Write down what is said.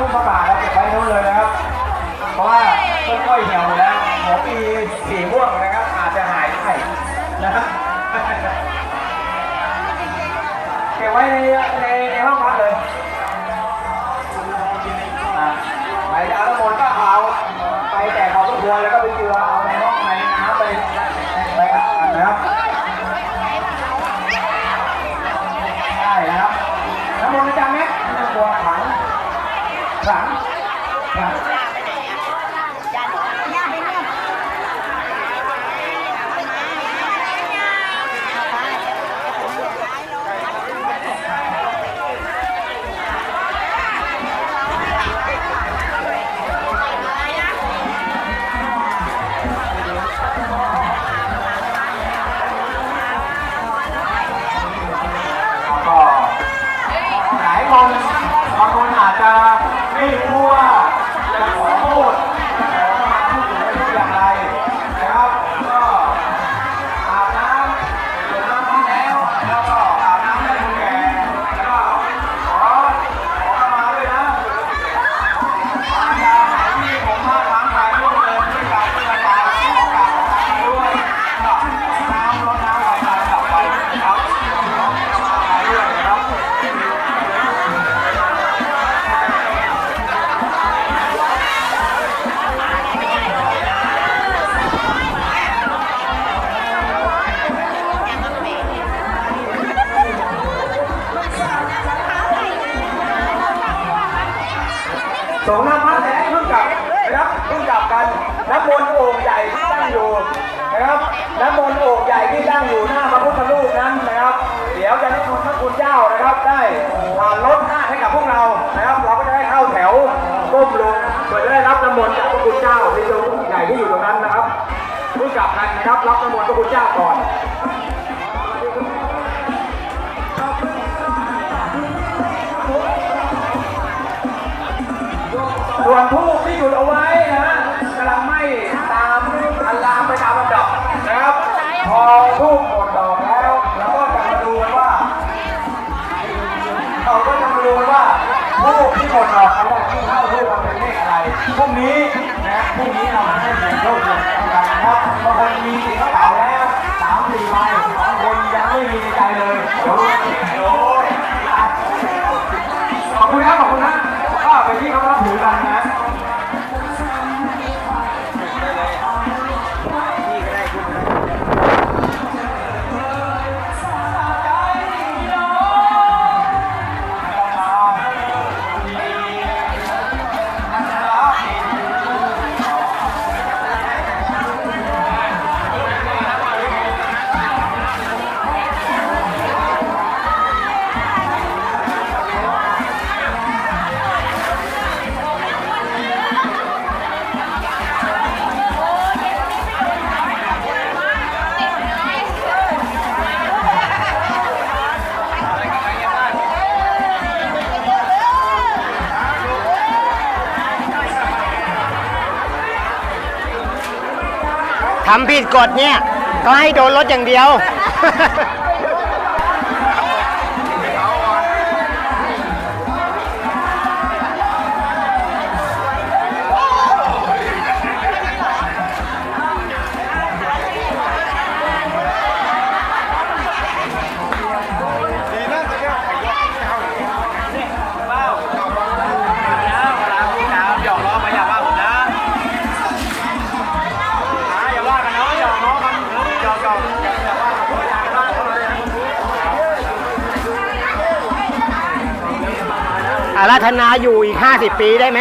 ทุ่มพระป่าแล้วเก็บไว้นู้นเลยนะครับ เพราะว่าต้นก้อยเหี่ยวแล้วหัวปีสีม่วงนะครับ อาจจะหายไปนะครับเก็บไว้ในใน สองน้ำพระแท้เพิ่งกลับนะครับเพิ่งกลับกันน้ำมนต์โอ่งใหญ่ที่ตั้งอยู่นะครับน้ำมนต์โอ่งใหญ่ที่ตั้งอยู่หน้าพระพุทธรูปนั้นนะครับ เดี๋ยวจะนิมนต์พระคุณเจ้านะครับ ได้ผ่านรถหน้าให้กับพวกเรานะครับ เราก็จะได้เข้าแถวก้มลงเพื่อจะได้รับน้ำมนต์จากพระคุณเจ้าที่ตรงใหญ่ที่อยู่ตรงนั้นนะครับเพิ่งกลับกันนะครับ รับน้ำมนต์พระคุณเจ้าก่อน ส่วนทูบที่หยุดเอาไว้นะกำลังไหม้ตามอันลามไปตามลำดับนะครับ พอทูบหมดดอกแล้วเราก็จะมาดูกันว่าเราก็จะมาดูกันว่าทูบที่หมดดอกแล้วที่เข้าทูบมันเป็นเลขอะไรพรุ่งนี้นะพรุ่งนี้เรามาให้เสียงโชคกันนะครับบางคนมีสีกระเป๋าแล้วสามสี่ใบบางคนยังไม่ ทำผิดกฎเนี่ยก็ให้โดนรถอย่างเดียว อาราธนาอยู่อีก 50 ปีได้ไหม